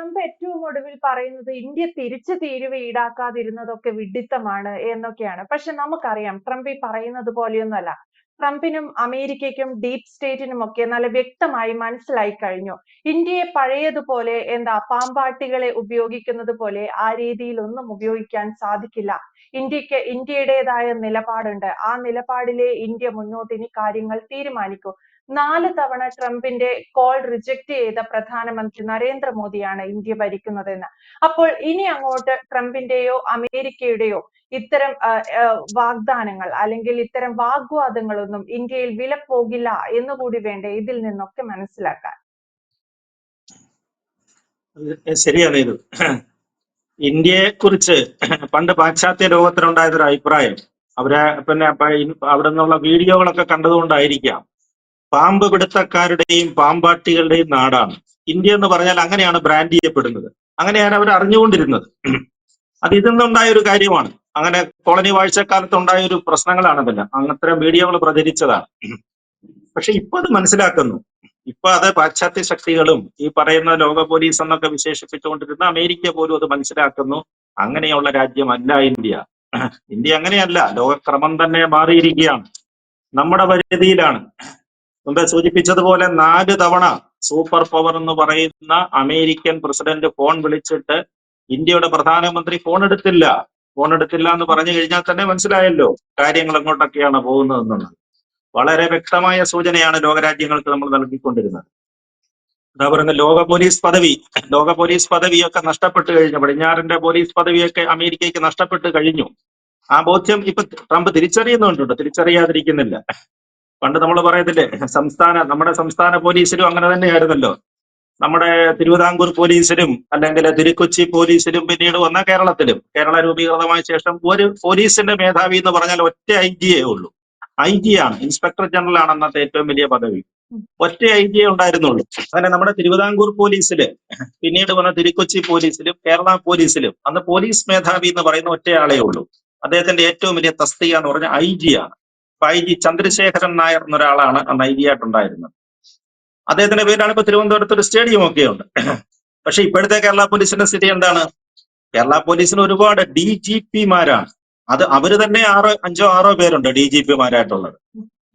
Trump ഏറ്റവും ഒടുവിൽ പറയുന്നത് ഇന്ത്യ തിരിച്ചു തീരുവ ഈടാക്കാതിരുന്നതൊക്കെ വിഡിത്തമാണ് എന്നൊക്കെയാണ്. പക്ഷെ നമുക്കറിയാം ട്രംപ് ഈ പറയുന്നത് പോലെയൊന്നുമല്ല. ട്രംപിനും അമേരിക്കയ്ക്കും ഡീപ് സ്റ്റേറ്റിനും ഒക്കെ നല്ല വ്യക്തമായി മനസ്സിലായി കഴിഞ്ഞു. ഇന്ത്യയെ പഴയതുപോലെ എന്താ പാമ്പാട്ടികളെ ഉപയോഗിക്കുന്നത് പോലെ ആ രീതിയിൽ ഒന്നും ഉപയോഗിക്കാൻ സാധിക്കില്ല. ഇന്ത്യയ്ക്ക് ഇന്ത്യയുടേതായ നിലപാടുണ്ട്. ആ നിലപാടിലെ ഇന്ത്യ മുന്നോട്ട് ഇനി കാര്യങ്ങൾ തീരുമാനിക്കൂ. നാല് തവണ ട്രംപിന്റെ കോൾ റിജക്ട് ചെയ്ത പ്രധാനമന്ത്രി നരേന്ദ്രമോദിയാണ് ഇന്ത്യ ഭരിക്കുന്നതെന്ന്. അപ്പോൾ ഇനി അങ്ങോട്ട് ട്രംപിന്റെയോ അമേരിക്കയുടെയോ ഇത്തരം വാഗ്ദാനങ്ങൾ അല്ലെങ്കിൽ ഇത്തരം വാഗ്വാദങ്ങളൊന്നും ഇന്ത്യയിൽ വില പോകില്ല എന്നുകൂടി വേണ്ടേ ഇതിൽ നിന്നൊക്കെ മനസ്സിലാക്കാൻ? ശരിയാണ് ഇത്. ഇന്ത്യയെ കുറിച്ച് പണ്ട് പാശ്ചാത്യ ലോകത്തിനുണ്ടായതൊരു അഭിപ്രായം. അവരെ പിന്നെ അവിടെ നിന്നുള്ള വീഡിയോകളൊക്കെ കണ്ടതുകൊണ്ടായിരിക്കാം. പാമ്പ് പിടുത്തക്കാരുടെയും പാമ്പാട്ടികളുടെയും നാടാണ്. ഇന്ത്യ എന്ന് പറഞ്ഞാൽ അങ്ങനെയാണ് ബ്രാൻഡ് ചെയ്യപ്പെടുന്നത്. അങ്ങനെയാണ് അവർ അറിഞ്ഞുകൊണ്ടിരുന്നത്. അത് നിന്നുണ്ടായ ഒരു കാര്യമാണ്. അങ്ങനെ കോളനി വാഴ്ചക്കാലത്ത് ഉണ്ടായ ഒരു പ്രശ്നങ്ങളാണ് അങ്ങനത്തെ മീഡിയകൾ പ്രചരിച്ചതാണ്. പക്ഷെ ഇപ്പൊ അത് മനസ്സിലാക്കുന്നു. ഇപ്പൊ അത് പാശ്ചാത്യ ശക്തികളും ഈ പറയുന്ന ലോക പോലീസ് എന്നൊക്കെ വിശേഷിപ്പിച്ചുകൊണ്ടിരുന്ന അമേരിക്ക പോലും അത് മനസ്സിലാക്കുന്നു. അങ്ങനെയുള്ള രാജ്യമല്ല ഇന്ത്യ. ഇന്ത്യ അങ്ങനെയല്ല. ലോകക്രമം തന്നെ മാറിയിരിക്കുകയാണ്. നമ്മുടെ പരിധിയിലാണ്. മുമ്പേ സൂചിപ്പിച്ചതുപോലെ നാല് തവണ സൂപ്പർ പവർ എന്ന് പറയുന്ന അമേരിക്കൻ പ്രസിഡന്റ് ഫോൺ വിളിച്ചിട്ട് ഇന്ത്യയുടെ പ്രധാനമന്ത്രി ഫോൺ എടുത്തില്ല. ഫോൺ എടുത്തില്ല എന്ന് പറഞ്ഞു കഴിഞ്ഞാൽ തന്നെ മനസ്സിലായല്ലോ കാര്യങ്ങൾ എങ്ങോട്ടൊക്കെയാണ് പോകുന്നതെന്നുള്ളത്. വളരെ വ്യക്തമായ സൂചനയാണ് ലോകരാജ്യങ്ങൾക്ക് നമ്മൾ നൽകിക്കൊണ്ടിരുന്നത്. എന്താ പറയുന്നത് ലോക പോലീസ് പദവി. ലോക പോലീസ് പദവിയൊക്കെ നഷ്ടപ്പെട്ടു കഴിഞ്ഞു. പടിഞ്ഞാറിന്റെ പോലീസ് പദവിയൊക്കെ അമേരിക്കയ്ക്ക് നഷ്ടപ്പെട്ടു കഴിഞ്ഞു. ആ ബോധ്യം ഇപ്പൊ ട്രംപ് തിരിച്ചറിയുന്നുണ്ടോ തിരിച്ചറിയാതിരിക്കുന്നില്ല. പണ്ട് നമ്മൾ പറയത്തില്ലേ സംസ്ഥാന നമ്മുടെ സംസ്ഥാന പോലീസിലും അങ്ങനെ തന്നെയായിരുന്നല്ലോ. നമ്മുടെ തിരുവിതാംകൂർ പോലീസിലും അല്ലെങ്കിൽ തിരുക്കൊച്ചി പോലീസിലും പിന്നീട് വന്ന കേരളത്തിലും. കേരള രൂപീകൃതമായ ശേഷം ഒരു പോലീസിന്റെ മേധാവി എന്ന് പറഞ്ഞാൽ ഒറ്റ ഐ ജിയേ ഉള്ളൂ. ഐ ജി ആണ് ഇൻസ്പെക്ടർ ജനറൽ ആണ് അന്നത്തെ ഏറ്റവും വലിയ പദവി. ഒറ്റ ഐ ജിയെ ഉണ്ടായിരുന്നുള്ളൂ. അങ്ങനെ നമ്മുടെ തിരുവിതാംകൂർ പോലീസിൽ പിന്നീട് വന്ന തിരുക്കൊച്ചി പോലീസിലും കേരള പോലീസിലും അന്ന് പോലീസ് മേധാവി എന്ന് പറയുന്ന ഒറ്റയാളേ ഉള്ളൂ. അദ്ദേഹത്തിന്റെ ഏറ്റവും വലിയ തസ്തിക എന്ന് പറഞ്ഞാൽ ഐ ജി ആണ് ഐ ജി ചന്ദ്രശേഖരൻ നായർ എന്നൊരാളാണ് അന്ന് ഐ ജി ആയിട്ടുണ്ടായിരുന്നത് അദ്ദേഹത്തിന്റെ പേരാണ് ഇപ്പൊ തിരുവനന്തപുരത്ത് ഒരു സ്റ്റേഡിയം ഒക്കെ ഉണ്ട്. പക്ഷെ ഇപ്പോഴത്തെ കേരള പോലീസിന്റെ സ്ഥിതി എന്താണ്? കേരള പോലീസിന് ഒരുപാട് ഡി ജി പിമാരാണ്. അത് അവർ തന്നെ ആറ് അഞ്ചോ ആറോ പേരുണ്ട് ഡി ജി പിമാരായിട്ടുള്ളത്.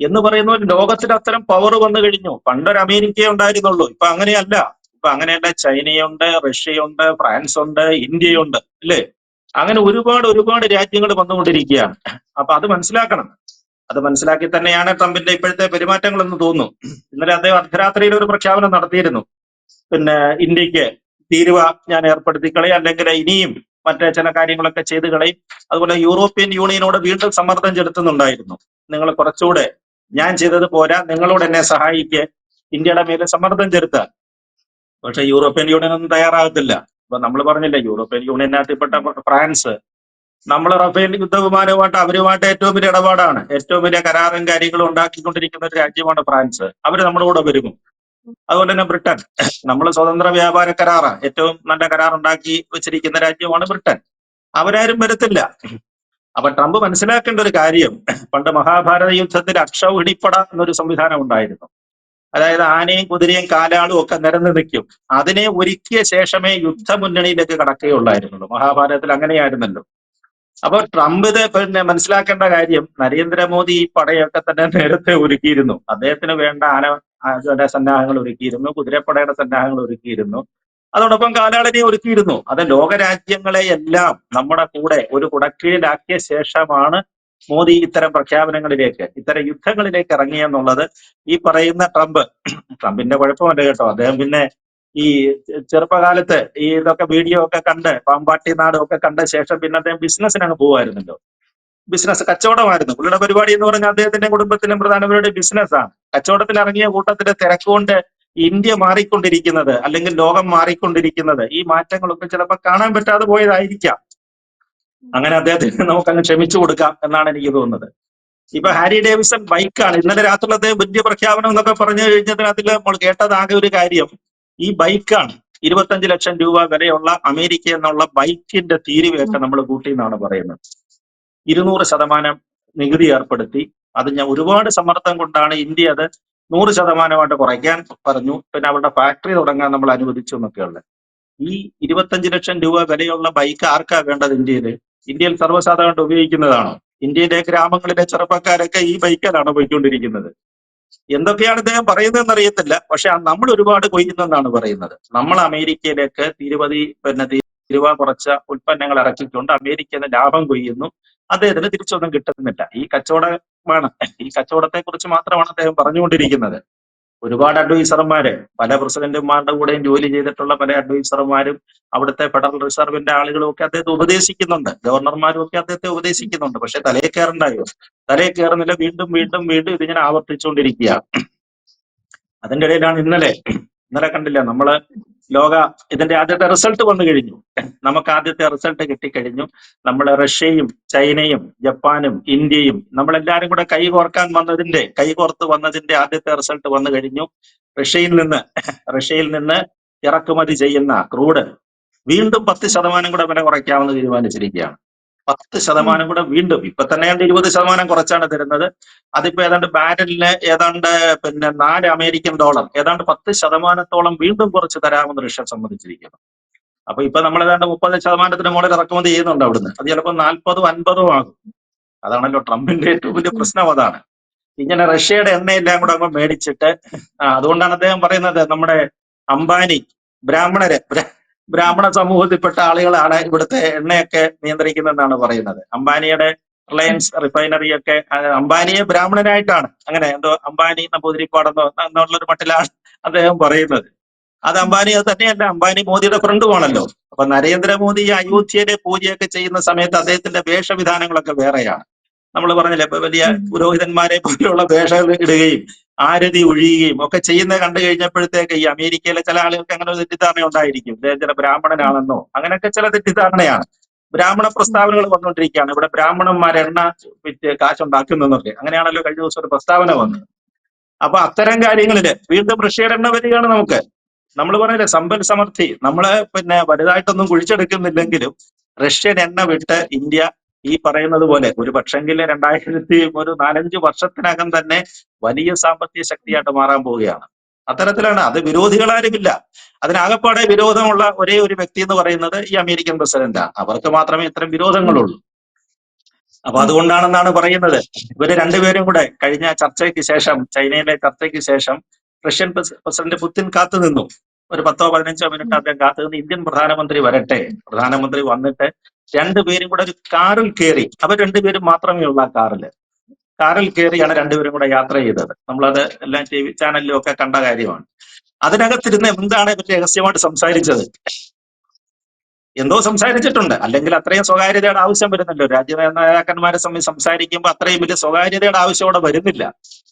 എന്ന് പറയുന്ന ഒരു ലോകത്തിൽ അത്തരം പവർ വന്നു കഴിഞ്ഞു. പണ്ടൊരു അമേരിക്ക ഉണ്ടായിരുന്നുള്ളൂ. ഇപ്പൊ അങ്ങനെയല്ല. ഇപ്പൊ അങ്ങനെയല്ല. ചൈനയുണ്ട് റഷ്യയുണ്ട് ഫ്രാൻസ് ഉണ്ട് ഇന്ത്യയുണ്ട്. അല്ലേ? അങ്ങനെ ഒരുപാട് ഒരുപാട് രാജ്യങ്ങൾ വന്നുകൊണ്ടിരിക്കുകയാണ്. അപ്പൊ അത് മനസ്സിലാക്കണം. അത് മനസ്സിലാക്കി തന്നെയാണ് ട്രംപിന്റെ ഇപ്പോഴത്തെ പെരുമാറ്റങ്ങൾ എന്ന് തോന്നുന്നു. ഇന്നലെ അദ്ദേഹം അർദ്ധരാത്രിയിൽ ഒരു പ്രഖ്യാപനം നടത്തിയിരുന്നു. പിന്നെ ഇന്ത്യയ്ക്ക് തീരുവ ഞാൻ ഏർപ്പെടുത്തി കളയും അല്ലെങ്കിൽ ഇനിയും മറ്റേ ചില കാര്യങ്ങളൊക്കെ ചെയ്ത് കളയും. അതുപോലെ യൂറോപ്യൻ യൂണിയനോട് വീണ്ടും സമ്മർദ്ദം ചെലുത്തുന്നുണ്ടായിരുന്നു. നിങ്ങൾ കുറച്ചുകൂടെ ഞാൻ ചെയ്തത് പോരാ നിങ്ങളോട് എന്നെ സഹായിക്ക് ഇന്ത്യയുടെ മേലെ സമ്മർദ്ദം ചെലുത്താൻ. പക്ഷെ യൂറോപ്യൻ യൂണിയൻ ഒന്നും തയ്യാറാകത്തില്ല. അപ്പൊ നമ്മൾ പറഞ്ഞില്ല യൂറോപ്യൻ യൂണിയനകത്തിൽപ്പെട്ട ഫ്രാൻസ് നമ്മൾ റഫേൽ യുദ്ധവിമാനവുമായിട്ട് അവരുമായിട്ട് ഏറ്റവും വലിയ ഇടപാടാണ്. ഏറ്റവും വലിയ കരാറും കാര്യങ്ങളും ഉണ്ടാക്കിക്കൊണ്ടിരിക്കുന്ന ഒരു രാജ്യമാണ് ഫ്രാൻസ്. അവർ നമ്മുടെ കൂടെ വരുന്നു അതുപോലെ തന്നെ ബ്രിട്ടൻ. നമ്മൾ സ്വതന്ത്ര വ്യാപാര കരാറാണ് ഏറ്റവും നല്ല കരാർ ഉണ്ടാക്കി വെച്ചിരിക്കുന്ന രാജ്യമാണ് ബ്രിട്ടൻ. അവരാരും വരത്തില്ല. അപ്പൊ ട്രംപ് മനസ്സിലാക്കേണ്ട ഒരു കാര്യം പണ്ട് മഹാഭാരത യുദ്ധത്തിൽ അക്ഷൗഹിണിപ്പട എന്നൊരു സംവിധാനം ഉണ്ടായിരുന്നു. അതായത് ആനയും കുതിരയും കാലാളും ഒക്കെ നിരന്ന് നിൽക്കും. അതിനെ ഒരുക്കിയ ശേഷമേ യുദ്ധമുന്നണിയിലേക്ക് കടക്കുകയുള്ളായിരുന്നുള്ളൂ. മഹാഭാരതത്തിൽ അങ്ങനെയായിരുന്നല്ലോ. അപ്പൊ ട്രംപ് ഇത് പിന്നെ മനസ്സിലാക്കേണ്ട കാര്യം നരേന്ദ്രമോദി ഈ പടയൊക്കെ തന്നെ നേരത്തെ ഒരുക്കിയിരുന്നു. അദ്ദേഹത്തിന് വേണ്ട ആന സന്നാഹങ്ങൾ ഒരുക്കിയിരുന്നു. കുതിരപ്പടയുടെ സന്നാഹങ്ങൾ ഒരുക്കിയിരുന്നു. അതോടൊപ്പം കാലാളിനെ ഒരുക്കിയിരുന്നു. അത് ലോകരാജ്യങ്ങളെ എല്ലാം നമ്മുടെ കൂടെ ഒരു കുടക്കീഴിലാക്കിയ ശേഷമാണ് മോദി ഇത്തരം പ്രഖ്യാപനങ്ങളിലേക്ക് ഇത്തരം യുദ്ധങ്ങളിലേക്ക് ഇറങ്ങിയെന്നുള്ളത് ഈ പറയുന്ന ട്രംപ്. ട്രംപിന്റെ കുഴപ്പമല്ല കേട്ടോ. അദ്ദേഹം പിന്നെ ഈ ചെറുപ്പകാലത്ത് ഈ ഇതൊക്കെ വീഡിയോ ഒക്കെ കണ്ട് പാമ്പാട്ടി നാടും ഒക്കെ കണ്ട ശേഷം പിന്നെ അദ്ദേഹം ബിസിനസ്സിനാണ് പോവായിരുന്നല്ലോ. ബിസിനസ് കച്ചവടമായിരുന്നു. പുള്ളിയുടെ പരിപാടി എന്ന് പറഞ്ഞാൽ അദ്ദേഹത്തിന്റെ കുടുംബത്തിലും പ്രധാനമന്ത്രിയുടെ ബിസിനസ്സാണ് കച്ചവടത്തിൽ ഇറങ്ങിയ കൂട്ടത്തിന്റെ തിരക്കുകൊണ്ട് ഇന്ത്യ മാറിക്കൊണ്ടിരിക്കുന്നത് അല്ലെങ്കിൽ ലോകം മാറിക്കൊണ്ടിരിക്കുന്നത് ഈ മാറ്റങ്ങളൊക്കെ ചിലപ്പോൾ കാണാൻ പറ്റാതെ പോയതായിരിക്കാം. അങ്ങനെ അദ്ദേഹത്തിന് നമുക്ക് അങ്ങ് ക്ഷമിച്ചു കൊടുക്കാം എന്നാണ് എനിക്ക് തോന്നുന്നത്. ഇപ്പൊ ഹാരി ഡേവിസൺ ബൈക്കാണ് ഇന്നലെ രാത്രി അദ്ദേഹം വലിയ പ്രഖ്യാപനം എന്നൊക്കെ പറഞ്ഞു കഴിഞ്ഞതിനകത്തിൽ നമ്മൾ കേട്ടതാകെ ഒരു കാര്യം. ഈ ബൈക്കാണ് ഇരുപത്തഞ്ച് ലക്ഷം രൂപ വരെയുള്ള അമേരിക്ക എന്നുള്ള ബൈക്കിന്റെ തീരുവയൊക്കെ നമ്മൾ കൂട്ടി എന്നാണ് പറയുന്നത്. ഇരുന്നൂറ് ശതമാനം നികുതി ഏർപ്പെടുത്തി. അത് ഞാൻ ഒരുപാട് സമ്മർദ്ദം കൊണ്ടാണ് ഇന്ത്യ അത് നൂറ് ശതമാനമായിട്ട് കുറയ്ക്കാൻ പറഞ്ഞു. പിന്നെ അവരുടെ ഫാക്ടറി തുടങ്ങാൻ നമ്മൾ അനുവദിച്ചു എന്നൊക്കെയുള്ളത് ഈ ഇരുപത്തഞ്ച് ലക്ഷം രൂപ വിലയുള്ള ബൈക്ക് ആർക്കാ വേണ്ടത് ഇന്ത്യയിൽ ഇന്ത്യയിൽ സർവസാധാരണ ഉപയോഗിക്കുന്നതാണോ? ഇന്ത്യയിലെ ഗ്രാമങ്ങളിലെ ചെറുപ്പക്കാരൊക്കെ ഈ ബൈക്കിലാണ് പോയിക്കൊണ്ടിരിക്കുന്നത്. എന്തൊക്കെയാണ് ഇദ്ദേഹം പറയുന്നതെന്ന് അറിയത്തില്ല പക്ഷെ നമ്മൾ ഒരുപാട് കൊയ്യുന്നെന്നാണ് പറയുന്നത്. നമ്മൾ അമേരിക്കയിലേക്ക് തിരുപതി പിന്നെ തിരുവ കുറച്ച ഉൽപ്പന്നങ്ങൾ ഇറക്കിക്കൊണ്ട് അമേരിക്കയിൽ ലാഭം കൊയ്യുന്നു. അദ്ദേഹത്തിന് തിരിച്ചൊന്നും കിട്ടുന്നില്ല. ഈ കച്ചവടമാണ്. ഈ കച്ചവടത്തെ കുറിച്ച് മാത്രമാണ് അദ്ദേഹം പറഞ്ഞുകൊണ്ടിരിക്കുന്നത്. ഒരുപാട് അഡ്വൈസർമാര് പല പ്രസിഡന്റുമാരുടെ കൂടെയും ജോലി ചെയ്തിട്ടുള്ള പല അഡ്വൈസർമാരും അവിടുത്തെ ഫെഡറൽ റിസർവിന്റെ ആളുകളും ഒക്കെ അദ്ദേഹത്തെ ഉപദേശിക്കുന്നുണ്ട്. ഗവർണർമാരും ഒക്കെ അദ്ദേഹത്തെ ഉപദേശിക്കുന്നുണ്ട്. പക്ഷെ തലയിൽ കയറണ്ടായോ? തലയിൽ കയറുന്നില്ല. വീണ്ടും വീണ്ടും വീണ്ടും ഇതിങ്ങനെ ആവർത്തിച്ചുകൊണ്ടിരിക്കുക അതിന്റെ ഇടയിലാണ് ഇന്നലെ ഇന്നലെ കണ്ടില്ല നമ്മൾ ലോക ഇതിന്റെ ആദ്യത്തെ റിസൾട്ട് വന്നു കഴിഞ്ഞു. നമുക്ക് ആദ്യത്തെ റിസൾട്ട് കിട്ടിക്കഴിഞ്ഞു. നമ്മൾ റഷ്യയും ചൈനയും ജപ്പാനും ഇന്ത്യയും നമ്മളെല്ലാരും കൂടെ കൈകോർക്കാൻ വന്നതിന്റെ കൈകോർത്ത് വന്നതിന്റെ ആദ്യത്തെ റിസൾട്ട് വന്നു കഴിഞ്ഞു. റഷ്യയിൽ നിന്ന് റഷ്യയിൽ നിന്ന് ഇറക്കുമതി ചെയ്യുന്ന ക്രൂഡ് വീണ്ടും പത്ത് ശതമാനം കൂടെ വില കുറയ്ക്കാമെന്ന് തീരുമാനിച്ചിരിക്കുകയാണ്. പത്ത് ശതമാനം കൂടെ വീണ്ടും. ഇപ്പൊ തന്നെ ഏതാണ്ട് ഇരുപത് ശതമാനം കുറച്ചാണ് തരുന്നത്. അതിപ്പോ ഏതാണ്ട് ബാരലിന് ഏതാണ്ട് പിന്നെ നാല് അമേരിക്കൻ ഡോളർ ഏതാണ്ട് പത്ത് ശതമാനത്തോളം വീണ്ടും കുറച്ച് തരാമെന്ന് റഷ്യ സമ്മതിച്ചിരിക്കുന്നു. അപ്പൊ ഇപ്പൊ നമ്മൾ ഏതാണ്ട് മുപ്പത് ശതമാനത്തിന് മുകളിൽ ഇറക്കുമതി ചെയ്യുന്നുണ്ട് അവിടുന്ന്. അത് ചിലപ്പോൾ നാൽപ്പതും അൻപതും ആകും. അതാണല്ലോ ട്രംപിന്റെ ഏറ്റവും വലിയ പ്രശ്നം അതാണ്. ഇങ്ങനെ റഷ്യയുടെ എണ്ണയെല്ലാം കൂടെ അങ്ങ് മേടിച്ചിട്ട് അതുകൊണ്ടാണ് അദ്ദേഹം പറയുന്നത് നമ്മുടെ അംബാനി ബ്രാഹ്മണരെ ബ്ര- ബ്രാഹ്മണ സമൂഹത്തിൽപ്പെട്ട ആളുകളാണ് ഇവിടുത്തെ എണ്ണയൊക്കെ നിയന്ത്രിക്കുന്നതെന്നാണ് പറയുന്നത്. അംബാനിയുടെ റിലയൻസ് റിഫൈനറി ഒക്കെ അംബാനിയെ ബ്രാഹ്മണനായിട്ടാണ് അങ്ങനെ എന്തോ അംബാനി നമ്പൂതിരിപ്പാടെന്നോ എന്നുള്ളൊരു മട്ടിലാണ് അദ്ദേഹം പറയുന്നത്. അത് അംബാനി അത് തന്നെയല്ല അംബാനി മോദിയുടെ ഫ്രണ്ടുമാണല്ലോ അപ്പൊ നരേന്ദ്രമോദി ഈ അയോധ്യയിലെ പൂജയൊക്കെ ചെയ്യുന്ന സമയത്ത് അദ്ദേഹത്തിന്റെ വേഷവിധാനങ്ങളൊക്കെ വേറെയാണ്. നമ്മൾ പറഞ്ഞില്ലേ ഇപ്പൊ വലിയ പുരോഹിതന്മാരെ പോലെയുള്ള വേഷം ഇടുകയും ആരതി ഒഴിയുകയും ഒക്കെ ചെയ്യുന്നത് കണ്ടു കഴിഞ്ഞപ്പോഴത്തേക്ക് ഈ അമേരിക്കയിലെ ചില ആളുകൾക്ക് അങ്ങനെ ഒരു തെറ്റിദ്ധാരണ ഉണ്ടായിരിക്കും. ഇദ്ദേഹം ചില ബ്രാഹ്മണനാണെന്നോ അങ്ങനെയൊക്കെ ചില തെറ്റിദ്ധാരണയാണ്. ബ്രാഹ്മണ പ്രസ്താവനകൾ വന്നുകൊണ്ടിരിക്കുകയാണ്. ഇവിടെ ബ്രാഹ്മണന്മാർ എണ്ണ വിറ്റ് അങ്ങനെയാണല്ലോ കഴിഞ്ഞ ദിവസം ഒരു പ്രസ്താവന വന്നത്. അപ്പൊ അത്തരം കാര്യങ്ങളിൽ വീണ്ടും ഋഷിയുടെ എണ്ണ വരികയാണ് നമുക്ക്. നമ്മൾ പറഞ്ഞില്ലേ സമ്പൽ സമൃദ്ധി. നമ്മൾ പിന്നെ വലുതായിട്ടൊന്നും കുഴിച്ചെടുക്കുന്നില്ലെങ്കിലും റഷ്യൻ എണ്ണ വിട്ട് ഇന്ത്യ ഈ പറയുന്നത് പോലെ ഒരു പക്ഷെങ്കിൽ രണ്ടായിരത്തി ഒരു നാലഞ്ച് വർഷത്തിനകം തന്നെ വലിയ സാമ്പത്തിക ശക്തിയായിട്ട് മാറാൻ പോവുകയാണ്. അത്തരത്തിലാണ് അത് വിരോധികളാരുമില്ല. അതിനാകപ്പാടെ വിരോധമുള്ള ഒരേ ഒരു വ്യക്തി എന്ന് പറയുന്നത് ഈ അമേരിക്കൻ പ്രസിഡന്റാണ് അവർക്ക് മാത്രമേ ഇത്തരം വിരോധങ്ങളുള്ളൂ. അപ്പൊ അതുകൊണ്ടാണെന്നാണ് പറയുന്നത്. ഇവർ രണ്ടുപേരും കൂടെ കഴിഞ്ഞ ചർച്ചയ്ക്ക് ശേഷം ചൈനയിലെ ചർച്ചയ്ക്ക് ശേഷം റഷ്യൻ പ്രസിഡന്റ് പുതിൻ കാത്തു നിന്നു. ഒരു പത്തോ പതിനഞ്ചോ മിനിറ്റ് അദ്ദേഹം കാത്തു നിന്ന് ഇന്ത്യൻ പ്രധാനമന്ത്രി വരട്ടെ. പ്രധാനമന്ത്രി വന്നിട്ട് രണ്ടുപേരും കൂടെ ഒരു കാറിൽ കയറി അവർ രണ്ടുപേരും മാത്രമേ ഉള്ള ആ കാറിൽ കാറിൽ കയറിയാണ് രണ്ടുപേരും കൂടെ യാത്ര ചെയ്തത്. നമ്മളത് എല്ലാം ടി വി ചാനലിലും ഒക്കെ കണ്ട കാര്യമാണ്. അതിനകത്തിരുന്ന് എന്താണ് ഇവർ രഹസ്യമായിട്ട് സംസാരിച്ചത്? എന്തോ സംസാരിച്ചിട്ടുണ്ട്. അല്ലെങ്കിൽ അത്രയും സ്വകാര്യതയുടെ ആവശ്യം വരുന്നല്ലോ രാജ്യ നേതാക്കന്മാരെ സമയം സംസാരിക്കുമ്പോൾ അത്രയും വലിയ സ്വകാര്യതയുടെ ആവശ്യം അവിടെ വരുന്നില്ല.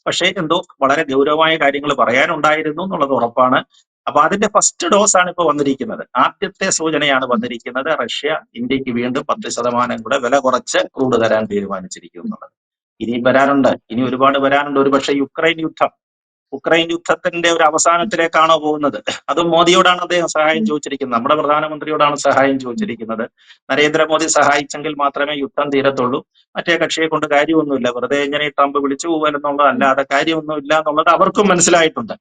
പക്ഷേ എന്തോ വളരെ ഗൗരവമായ കാര്യങ്ങൾ പറയാനുണ്ടായിരുന്നു എന്നുള്ളത് ഉറപ്പാണ്. അപ്പൊ അതിന്റെ ഫസ്റ്റ് ഡോസ് ആണ് ഇപ്പൊ വന്നിരിക്കുന്നത്. ആദ്യത്തെ സൂചനയാണ് വന്നിരിക്കുന്നത്. റഷ്യ ഇന്ത്യയ്ക്ക് വീണ്ടും പത്ത് ശതമാനം കൂടെ വില കുറച്ച് ക്രൂഡ് തരാൻ തീരുമാനിച്ചിരിക്കുന്നുള്ളത് ഇനി വരാനുണ്ട്. ഇനി ഒരുപാട് വരാനുണ്ട്. ഒരുപക്ഷെ യുക്രൈൻ യുദ്ധം ഉക്രൈൻ യുദ്ധത്തിന്റെ ഒരു അവസാനത്തിലേക്കാണോ പോകുന്നത്? അതും മോദിയോടാണ് അദ്ദേഹം സഹായം ചോദിച്ചിരിക്കുന്നത്. നമ്മുടെ പ്രധാനമന്ത്രിയോടാണ് സഹായം ചോദിച്ചിരിക്കുന്നത്. നരേന്ദ്രമോദി സഹായിച്ചെങ്കിൽ മാത്രമേ യുദ്ധം തീരത്തുള്ളൂ. മറ്റേ കക്ഷിയെ കൊണ്ട് കാര്യമൊന്നുമില്ല. വെറുതെ ഇങ്ങനെ ട്രംപ് വിളിച്ചു പോകാനെന്നുള്ളതല്ലാതെ കാര്യമൊന്നും കാര്യമൊന്നുമില്ല എന്നുള്ളത് അവർക്കും മനസ്സിലായിട്ടുണ്ട്.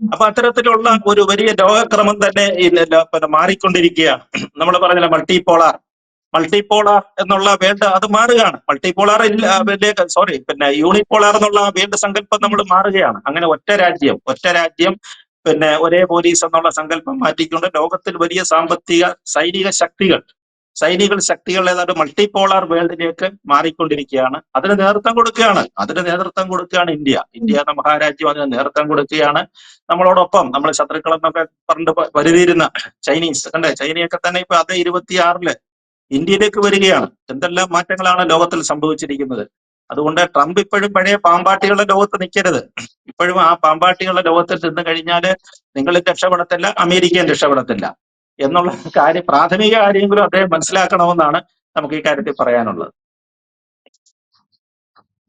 അപ്പൊ അത്തരത്തിലുള്ള ഒരു വലിയ ലോകക്രമം തന്നെ പിന്നെ മാറിക്കൊണ്ടിരിക്കുകയാണ് നമ്മൾ പറഞ്ഞില്ല മൾട്ടിപോളാർ മൾട്ടിപോളാർ എന്നുള്ള വേണ്ട അത് മാറുകയാണ്. മൾട്ടിപോളാർ സോറി പിന്നെ യൂണിപോളാർ എന്നുള്ള വേൾഡ് സങ്കല്പം നമ്മൾ മാറുകയാണ്. അങ്ങനെ ഒറ്റ രാജ്യം ഒറ്റ രാജ്യം പിന്നെ ഒരേ പോലീസ് എന്നുള്ള സങ്കല്പം മാറ്റിക്കൊണ്ട് ലോകത്തിൽ വലിയ സാമ്പത്തിക സൈനിക ശക്തികൾ സൈനിക ശക്തികൾ ഏതാണ്ട് മൾട്ടിപോളാർ വേൾഡിലേക്ക് മാറിക്കൊണ്ടിരിക്കുകയാണ്. അതിന് നേതൃത്വം കൊടുക്കുകയാണ്. അതിന് നേതൃത്വം കൊടുക്കുകയാണ് ഇന്ത്യ. ഇന്ത്യ എന്ന മഹാരാജ്യം അതിന് നേതൃത്വം കൊടുക്കുകയാണ്. നമ്മളോടൊപ്പം നമ്മൾ ശത്രുക്കൾ എന്നൊക്കെ പറഞ്ഞിട്ട് പ- വരുതിയിരുന്ന ചൈനീസ്. കണ്ടേ? ചൈനയൊക്കെ തന്നെ ഇപ്പൊ അതേ ഇരുപത്തിയാറിൽ ഇന്ത്യയിലേക്ക് വരികയാണ്. എന്തെല്ലാം മാറ്റങ്ങളാണ് ലോകത്തിൽ സംഭവിച്ചിരിക്കുന്നത്. അതുകൊണ്ട് ട്രംപ് ഇപ്പോഴും പഴയ പാമ്പാട്ടികളുടെ ലോകത്ത് നിൽക്കരുത് ഇപ്പോഴും ആ പാമ്പാട്ടികളുടെ ലോകത്തിൽ നിന്ന് കഴിഞ്ഞാൽ നിങ്ങളും രക്ഷപ്പെടത്തില്ല അമേരിക്കയും രക്ഷപ്പെടത്തില്ല എന്നുള്ള കാര്യം പ്രാഥമിക കാര്യമെങ്കിലും അദ്ദേഹം മനസ്സിലാക്കണമെന്നാണ് നമുക്ക് ഈ കാര്യത്തിൽ പറയാനുള്ളത്.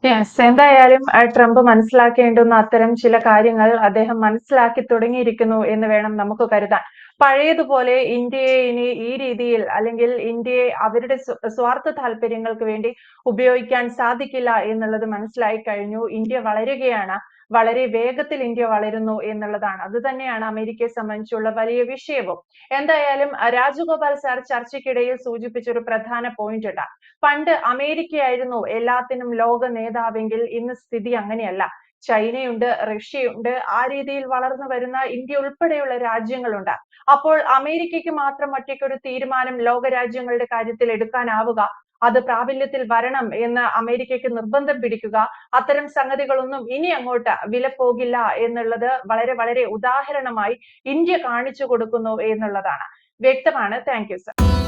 യെസ് എന്തായാലും ട്രംപ് മനസ്സിലാക്കേണ്ടുന്ന അത്തരം ചില കാര്യങ്ങൾ അദ്ദേഹം മനസ്സിലാക്കി തുടങ്ങിയിരിക്കുന്നു എന്ന് വേണം നമുക്ക് കരുതാൻ. പഴയതുപോലെ ഇന്ത്യയെ ഇനി ഈ രീതിയിൽ അല്ലെങ്കിൽ ഇന്ത്യയെ അവരുടെ സ്വാർത്ഥ താല്പര്യങ്ങൾക്ക് വേണ്ടി ഉപയോഗിക്കാൻ സാധിക്കില്ല എന്നുള്ളത് മനസ്സിലായി കഴിഞ്ഞു. ഇന്ത്യ വളരുകയാണ്. വളരെ വേഗത്തിൽ ഇന്ത്യ വളരുന്നു എന്നുള്ളതാണ്. അത് തന്നെയാണ് അമേരിക്കയെ സംബന്ധിച്ചുള്ള വലിയ വിഷയവും. എന്തായാലും രാജഗോപാൽ സാർ ചർച്ചയ്ക്കിടയിൽ സൂചിപ്പിച്ച ഒരു പ്രധാന പോയിന്റ് ഉണ്ട്. പണ്ട് അമേരിക്കയായിരുന്നു എല്ലാത്തിനും ലോക നേതാവെങ്കിൽ ഇന്ന് സ്ഥിതി അങ്ങനെയല്ല. ചൈനയുണ്ട് റഷ്യയുണ്ട് ആ രീതിയിൽ വളർന്നു വരുന്ന ഇന്ത്യ ഉൾപ്പെടെയുള്ള രാജ്യങ്ങളുണ്ട്. അപ്പോൾ അമേരിക്കയ്ക്ക് മാത്രം ഒറ്റയ്ക്ക് ഒരു തീരുമാനം ലോക രാജ്യങ്ങളുടെ കാര്യത്തിൽ എടുക്കാനാവുക അത് പ്രാബല്യത്തിൽ വരണം എന്ന് അമേരിക്കയ്ക്ക് നിർബന്ധം പിടിക്കുക. അത്തരം സംഗതികളൊന്നും ഇനി അങ്ങോട്ട് വില പോകില്ല എന്നുള്ളത് വളരെ വളരെ ഉദാഹരണമായി ഇന്ത്യ കാണിച്ചു കൊടുക്കുന്നു എന്നുള്ളതാണ്. വ്യക്തമാണ്. Thank you sir.